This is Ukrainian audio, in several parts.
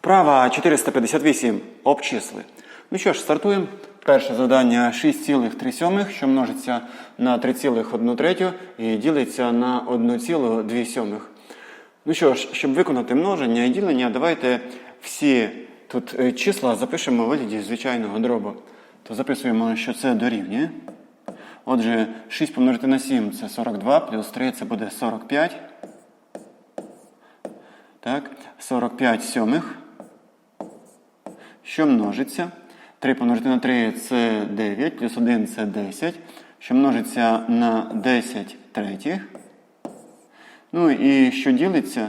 Вправа 458. Обчисли. Ну що ж, стартуємо. Перше завдання 6,3, що множиться на 3,1 третю і ділиться на 1,2. Ну що ж, щоб виконати множення і ділення, давайте всі тут е, числа запишемо у вигляді звичайного дробу. То записуємо, що це дорівнює. Отже, 6 помножити на 7 це 42, плюс 3 це буде 45. Так, 45 сьомих. Що множиться? 3 помножити на 3 це 9, плюс 1 це 10. Що множиться на 10 третіх. Ну і що ділиться?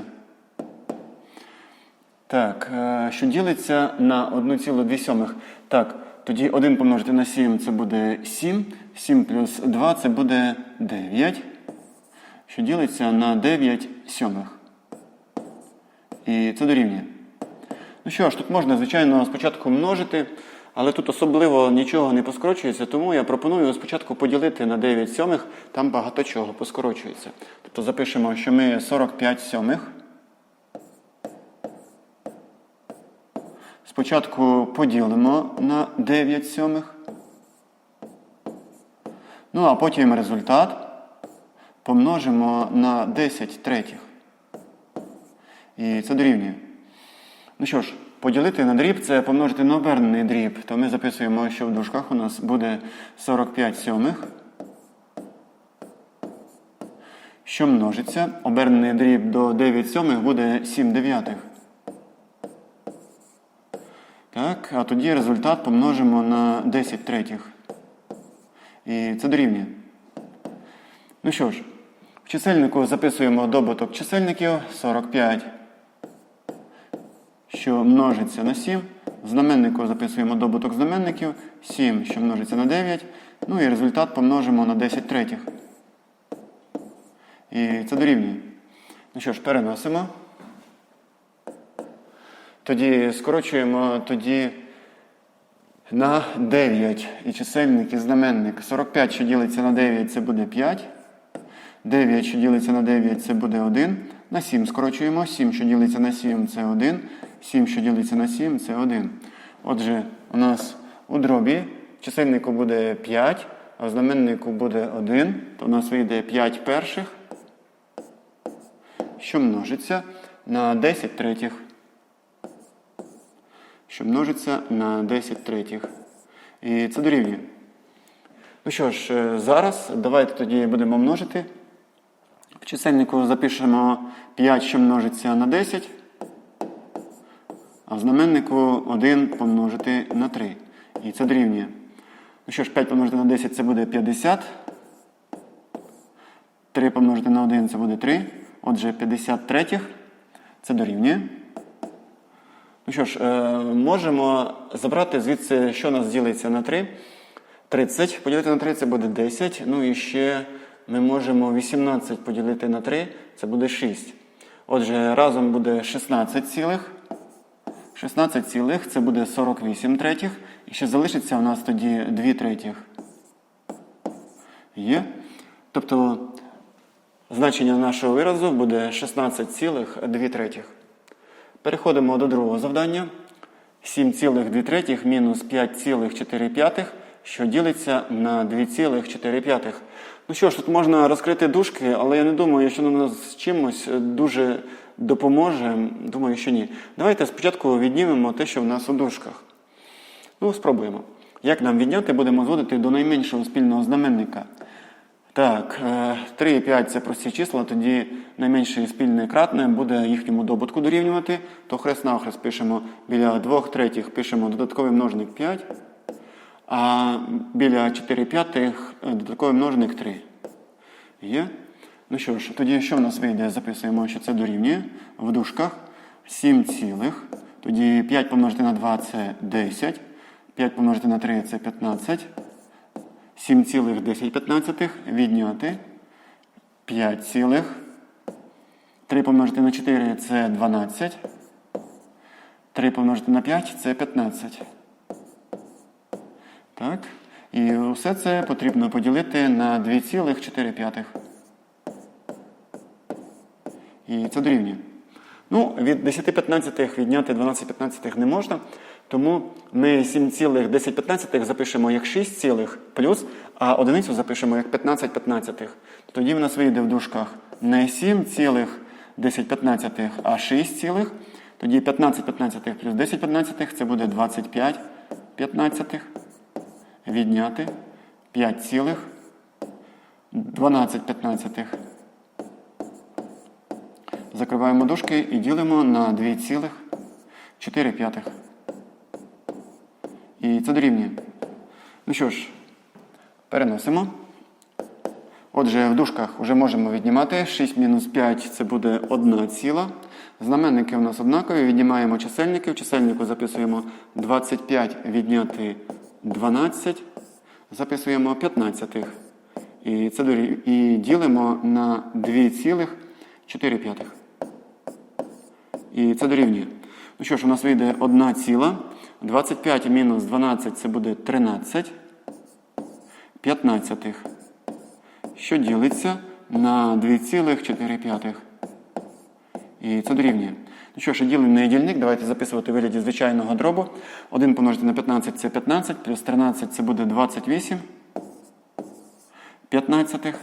Так, е, що ділиться на 1,2 сьомих. Так, тоді 1 помножити на 7 це буде 7. 7 плюс 2 це буде 9. Що ділиться на 9 сьомих. І це дорівнює. Ну що ж, тут можна, звичайно, спочатку множити, але тут особливо нічого не поскорочується, тому я пропоную спочатку поділити на 9 сьомих, там багато чого поскорочується. Тобто запишемо, що ми 45 сьомих. Спочатку поділимо на 9 сьомих. Ну, а потім результат помножимо на 10 третіх. І це дорівнює. Ну що ж, поділити на дріб це помножити на обернений дріб. То ми записуємо, що в дужках у нас буде 45 сьомих. Що множиться? Обернений дріб до 9 сьомих буде 7 дев'ятих. Так, а тоді результат помножимо на 10 третіх. І це дорівнює. Ну що ж, в чисельнику записуємо добуток чисельників 45 що множиться на 7. В знаменнику записуємо добуток знаменників 7, що множиться на 9. Ну і результат помножимо на 10 третіх. І це дорівнює. Ну що ж, переносимо. Тоді скорочуємо тоді на 9 і чисельник і знаменник. 45, що ділиться на 9, це буде 5. 9, що ділиться на 9, це буде 1. На 7 скорочуємо. 7, що ділиться на 7, це 1. 7, що ділиться на 7, це 1. Отже, у нас у дробі чисельнику буде 5, а в знаменнику буде 1. То у нас вийде 5 перших, що множиться на 10 третіх. Що множиться на 10 третіх. І це дорівнює. Ну що ж, е, зараз давайте тоді будемо множити. В чисельнику запишемо 5, що множиться на 10. А в знаменнику 1 помножити на 3. І це дорівнює. Ну що ж, 5 помножити на 10 це буде 50. 3 помножити на 1 це буде 3. Отже, 53 це дорівнює. Ну що ж, е, можемо забрати звідси, що у нас ділиться на 3. 30 поділити на 3 це буде 10. Ну і ще ми можемо 18 поділити на 3, це буде 6. Отже, разом буде 16 цілих. 16 цілих це буде 48 третіх. І ще залишиться у нас тоді 2 третіх. Є. Тобто значення нашого виразу буде 16 цілих 2 третіх. Переходимо до другого завдання. 7,2 третіх мінус 5,4 п'ятих, що ділиться на 2,4 п'ятих. Ну що ж, тут можна розкрити дужки, але я не думаю, що воно нас чимось дуже допоможе. Думаю, що ні. Давайте спочатку віднімемо те, що в нас у дужках. Ну, спробуємо. Як нам відняти, будемо зводити до найменшого спільного знаменника. Так, 3 і 5 це прості числа, тоді найменше спільне кратне буде їхньому добутку дорівнювати, то хрест-навхрест пишемо біля 2 третіх пишемо додатковий множник 5, а біля 4 п'ятих додатковий множник 3. Є? Ну що ж, тоді що в нас вийде? Записуємо, що це дорівнює в дужках 7 цілих. Тоді 5 помножити на 2 це 10. 5 помножити на 3 це 15. 7,10 відняти 5, цілих. 3 помножити на 4 це 12. 3 помножити на 5 це 15. Так. І все це потрібно поділити на 2,4. І це дорівнює. Ну, від 10 15 відняти 12 15 не можна, тому ми 7,10 запишемо як 6 цілих плюс, а одиницю запишемо як 15 15. Тоді в нас вийде в дужках не 7,10 а 6 цілих. Тоді 15 15 плюс 10 15 це буде 25 15 відняти 5 цілих 12 15. Закриваємо дужки і ділимо на 2,4. І це дорівнює. Ну що ж, переносимо. Отже, в дужках вже можемо віднімати. 6 мінус 5 це буде 1 ціла. Знаменники у нас однакові. Віднімаємо чисельники. В чисельнику записуємо 25 відняти 12. Записуємо 15. І це дорів... і ділимо на 2,4 п'ятих. І це дорівнює. Ну що ж, у нас вийде 1 ціла. 25 мінус 12 це буде 13. 15. Що ділиться на 2,4. І це дорівнює. Ну що ж, ділений дільник, давайте записувати вигляді звичайного дробу. 1 помножити на 15 це 15, плюс 13 це буде 28. 15.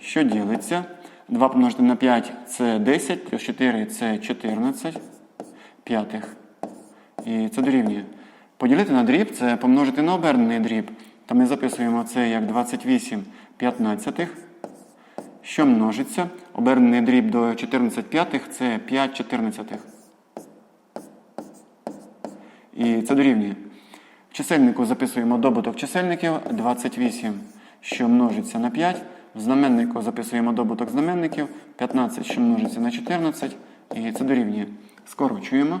Що ділиться? 2 помножити на 5 це 10, плюс 4 це 14 п'ятих. І це дорівнює. Поділити на дріб це помножити на обернений дріб. То ми записуємо це як 28 п'ятнадцятих. Що множиться? Обернений дріб до 14 п'ятих це 5 чотирнадцятих. І це дорівнює. В чисельнику записуємо добуток чисельників 28, що множиться на 5. В знаменнику записуємо добуток знаменників 15, що множиться на 14. І це дорівнює. Скорочуємо.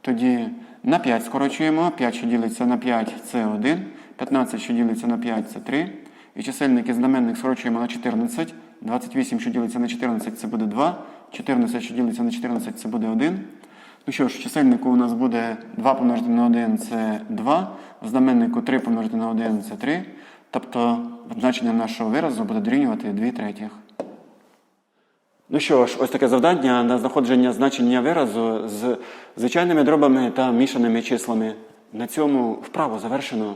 Тоді на 5 скорочуємо. 5, що ділиться на 5, це 1. 15, що ділиться на 5, це 3. І чисельник і знаменник скорочуємо на 14. 28, що ділиться на 14, це буде 2. 14, що ділиться на 14, це буде 1. Ну що ж, в чисельнику у нас буде 2 помножити на 1 це 2. В знаменнику 3 помножити на 1 це 3. Тобто значення нашого виразу буде дорівнювати 2 третіх. Ну що ж, ось таке завдання на знаходження значення виразу з звичайними дробами та мішаними числами. На цьому вправо завершено.